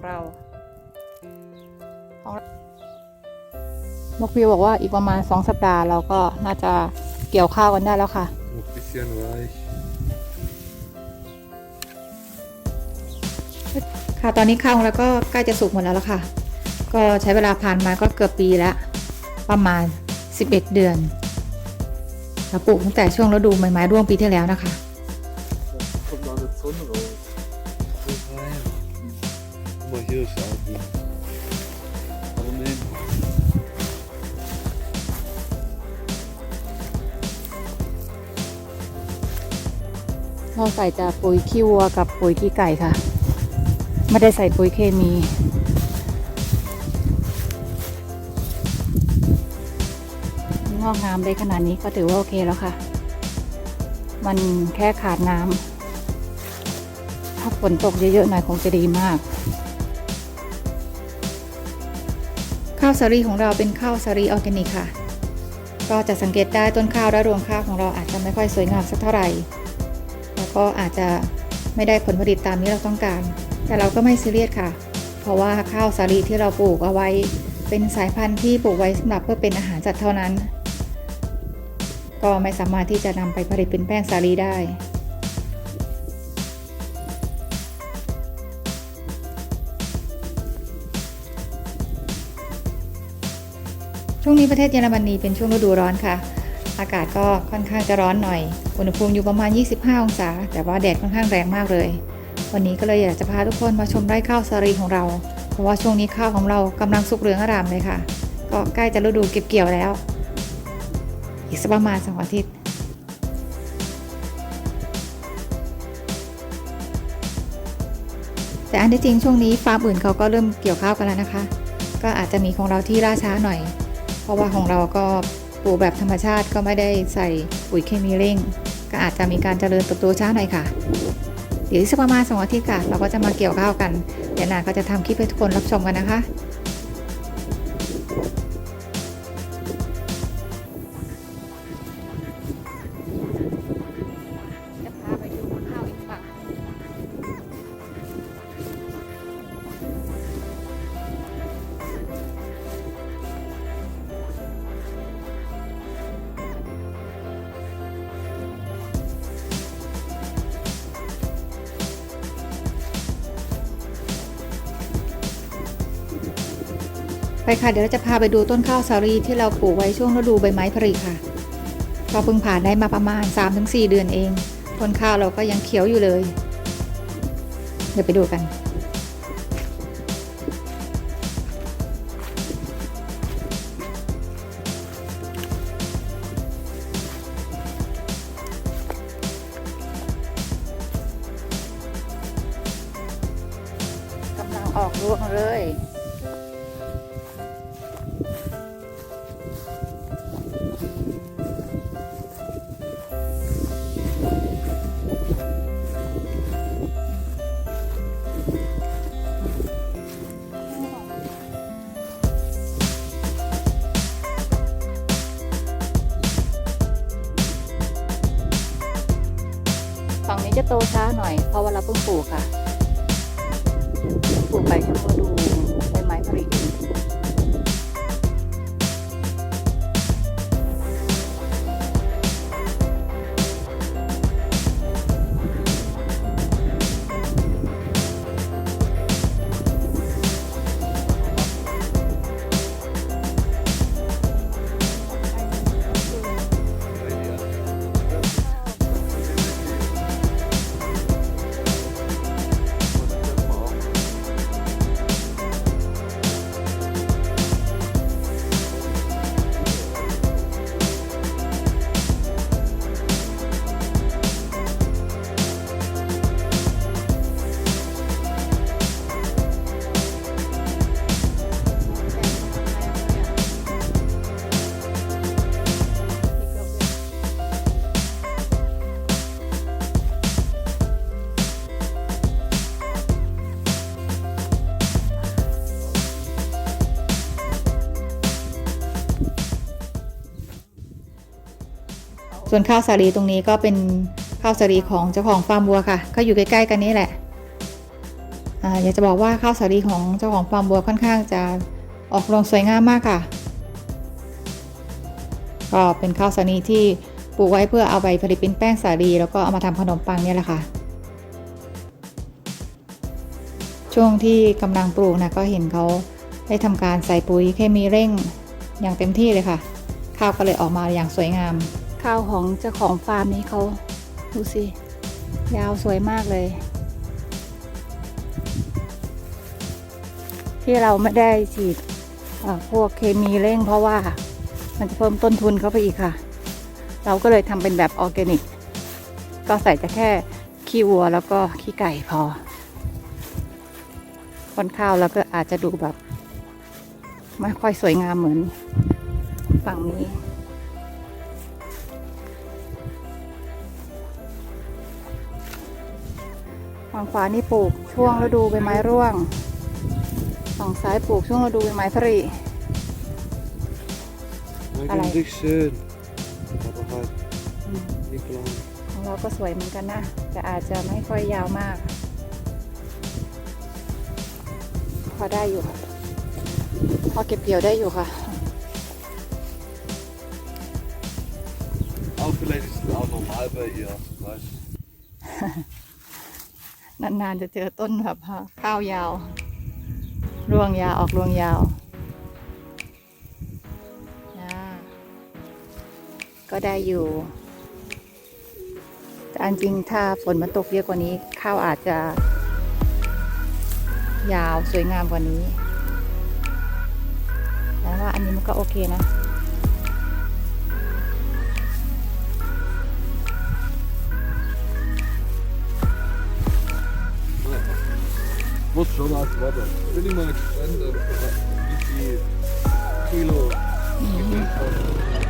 ของเราของมกพิวบอกว่าอีกประมาณสองสัปดาห์เราก็น่าจะเกี่ยวข้าวกันได้แล้วค่ะ Nog een bisschen weich. ค่ะตอนนี้ข้าวของเราก็ใกล้จะสุกหมดแล้วละค่ะ ก็ใช้เวลาผ่านมาก็เกือบปีแล้ว ประมาณ 11 เดือนเราปลูกตั้งแต่ช่วงฤดูใบไม้ร่วงปีที่แล้วนะคะ เราใส่จะปุ๋ยขี้วัวกับปุ๋ยขี้ไก่ค่ะ ไม่ได้ใส่ปุ๋ยเคมี งอกงามได้ขนาดนี้ก็ถือว่าโอเคแล้วค่ะ มันแค่ขาดน้ำถ้าฝนตกเยอะๆหน่อยคงจะดีมาก ข้าวสาลีของเราเป็นข้าวสาลีออร์แกนิกค่ะ ก็จะสังเกตได้ต้นข้าวและรวงข้าวของเราอาจจะไม่ค่อยสวยงามสักเท่าไหร่ ก็อาจจะไม่ได้ผลผลิตตามที่เราต้องการ แต่เราก็ไม่ซีเรียสค่ะ เพราะว่าข้าวสาลีที่เราปลูกเอาไว้ เป็นสายพันธุ์ที่ปลูกไว้สำหรับเพื่อเป็นอาหารสัตว์เท่านั้น ก็ไม่สามารถที่จะนำไปผลิตเป็นแป้งสาลีได้ช่วงนี้ประเทศเยอรมนีเป็นช่วงฤดูร้อนค่ะ อากาศก็ค่อนข้างจะร้อนหน่อย อุณหภูมิอยู่ประมาณ 25 องศา แต่ว่าแดดค่อนข้างแรงมากเลย วันนี้ก็เลยอยากจะพาทุกคนมาชมไร่ข้าวสาลีของเรา เพราะว่าช่วงนี้ข้าวของเรากำลังสุกเหลืองอร่ามเลยค่ะ ก็ใกล้จะฤดูเก็บเกี่ยวแล้ว อีกสักประมาณสองอาทิตย์แต่อันที่จริงช่วงนี้ฟาร์มอื่นเขาก็เริ่มเกี่ยวข้าวกันแล้วนะคะ ก็อาจจะมีของเราที่ล่าช้าหน่อย เพราะว่าของเราก็ ปลูกแบบธรรมชาติก็ไม่ได้ใส่ปุ๋ยเคมีเร่ง ก็อาจจะมีการเจริญเติบโตช้าหน่อยค่ะ เดี๋ยวอีกสักประมาณสองอาทิตย์ค่ะ เราก็จะมาเกี่ยวข้าวกัน เดี๋ยวนาก็จะทำคลิปให้ทุกคนรับชมกันนะคะ ค่ะ เดี๋ยวเราจะพาไปดูต้นข้าวสาลีที่เราปลูกไว้ช่วงฤดูใบไม้ผลิค่ะก็เพิ่งผ่านได้มาประมาณ 3-4 เดือนเอง ต้นข้าวเราก็ยังเขียวอยู่เลย เดี๋ยวไปดูกันกำลังออกรวงเลย ฝั่งนี้จะโตช้าหน่อย เพราะว่าเราเพิ่งปลูกค่ะ ปลูกไปช่วดูใบไม้ผลิ ส่วนข้าวสาลีตรงนี้ก็เป็นข้าวสาลีของเจ้าของฟาร์มวัวค่ะ ก็อยู่ใกล้ๆกันนี่แหละอยากจะบอกว่าข้าวสาลีของเจ้าของฟาร์มบัวค่อนข้างจะออกรวงสวยงามมากค่ะ ก็เป็นข้าวสาลีที่ปลูกไว้เพื่อเอาไปผลิตเป็นแป้งสาลีแล้วก็เอามาทำขนมปังเนี่ยแหละค่ะ ช่วงที่กำลังปลูกนะก็เห็นเขาได้ทำการใส่ปุ๋ยเคมีเร่งอย่างเต็มที่เลยค่ะ ข้าวก็เลยออกมาอย่างสวยงาม ข้าวของเจ้าของฟาร์มนี้เขาดูสิ ยาวสวยมากเลย ที่เราไม่ได้ฉีดพวกเคมีเร่งเพราะว่ามันจะเพิ่มต้นทุนเข้าไปอีกค่ะ เราก็เลยทำเป็นแบบออร์แกนิก ก็ใส่แต่แค่ขี้วัวแล้วก็ขี้ไก่พอต้นข้าวแล้วก็อาจจะดูแบบ ไม่ค่อยสวยงามเหมือนฝั่งนี้ ฝั่งขวานี่ปลูกช่วงฤดูใบไม้ร่วง ฝั่งซ้ายปลูกช่วงฤดูใบไม้ผลิ Eigentlich schön. Aber halt อืม nicht lang. ของเราก็สวยเหมือนกันนะ แต่อาจจะไม่ค่อยยาวมาก พอได้อยู่ค่ะ พอเก็บเกี่ยวได้อยู่ค่ะ Aber vielleicht ist es auch normal bei ihr, weißt du? นานๆจะเจอต้นแบบข้าวยาว รวงยาวออกรวงยาวก็ได้อยู่ แต่อันจริงถ้าฝนมันตกเยอะกว่านี้ ข้าวอาจจะ ยาวสวยงามกว่านี้แต่ว่าอันนี้มันก็โอเคนะ muss schon was werden. Bin ich mal gespannt, wie viel Kilo mhm.